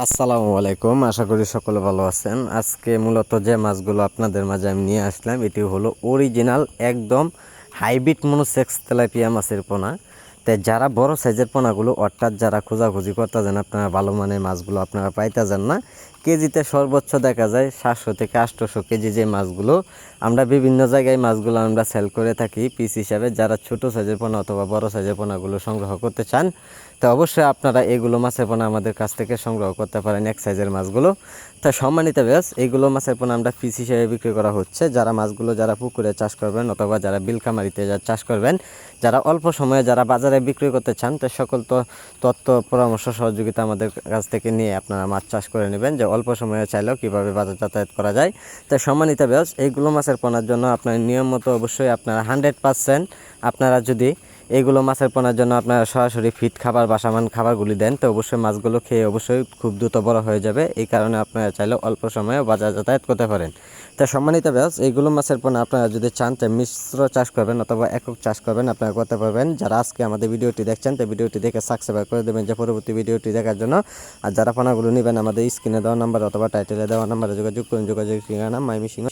আসসালামু আলাইকুম, আশা করি সকলে ভালো আছেন। আজকে মূলত যে মাছগুলো আপনাদের মাঝে আমি নিয়ে আসলাম, এটি হলো অরিজিনাল একদম হাইব্রিড মনোসেক্স তেলাপিয়া মাছের পোনা। তাই যারা বড় সাইজের পোনাগুলো, অর্থাৎ যারা খোঁজাখুঁজি করতে যান আপনারা ভালো মানের মাছগুলো আপনারা পাইতে যান না। কেজিতে সর্বোচ্চ দেখা যায় সাতশো থেকে আটশোশো কেজি যে মাছগুলো। আমরা বিভিন্ন জায়গায় মাছগুলো আমরা সেল করে থাকি পিস হিসাবে। যারা ছোট সাইজের পোনা অথবা বড় সাইজের পোনাগুলো সংগ্রহ করতে চান, তো অবশ্যই আপনারা এগুলো মাছের পোনা আমাদের কাছ থেকে সংগ্রহ করতে পারেন এক সাইজের মাছগুলো। তা সম্মানিত ব্যাস এইগুলো মাছের পোনা আমরা পিস হিসেবে বিক্রি করা হচ্ছে। যারা মাছগুলো যারা পুকুরে চাষ করবেন অথবা যারা বিলকামারিতে যা চাষ করবেন, যারা অল্প সময়ে যারা বাজারে বিক্রি করতে চান, তো সকল তো, তথ্য, পরামর্শ, সহযোগিতা আমাদের কাছ থেকে নিয়ে আপনারা মাছ চাষ করে নেবেন। যে অল্প সময়ে চাইলেও কীভাবে বাজার যাতায়াত করা যায়। তাই সম্মানিত ব্যাস এইগুলো মাছের পোনার জন্য আপনার নিয়ম মতো অবশ্যই আপনারা হান্ড্রেড পারসেন্ট আপনারা যদি এইগুলো মাছের পোনার জন্য আপনারা সরাসরি ফিট খাবার বা সামান খাবারগুলি দেন, তো অবশ্যই মাছগুলো খেয়ে অবশ্যই খুব দ্রুত বড় হয়ে যাবে। এই কারণে আপনারা চাইলে অল্প সময়ে বাজার যাতায়াত করতে পারেন। তা সম্মানিত ব্যাস এইগুলো মাছের পোনা আপনারা যদি চান, তো মিশ্র চাষ করবেন অথবা একক চাষ করবেন, আপনারা করতে পারবেন। যারা আজকে আমাদের ভিডিওটি দেখছেন, তো ভিডিওটি দেখে সাবস্ক্রাইব করে দেবেন যে পরবর্তী ভিডিওটি দেখার জন্য। আর যারা পোনাগুলো নেবেন, আমাদের স্ক্রিনে দেওয়া নাম্বার অথবা টাইটেলে দেওয়া নাম্বারে যোগাযোগ করুন। যোগাযোগ ঠিকানা, মাইমি সিংহ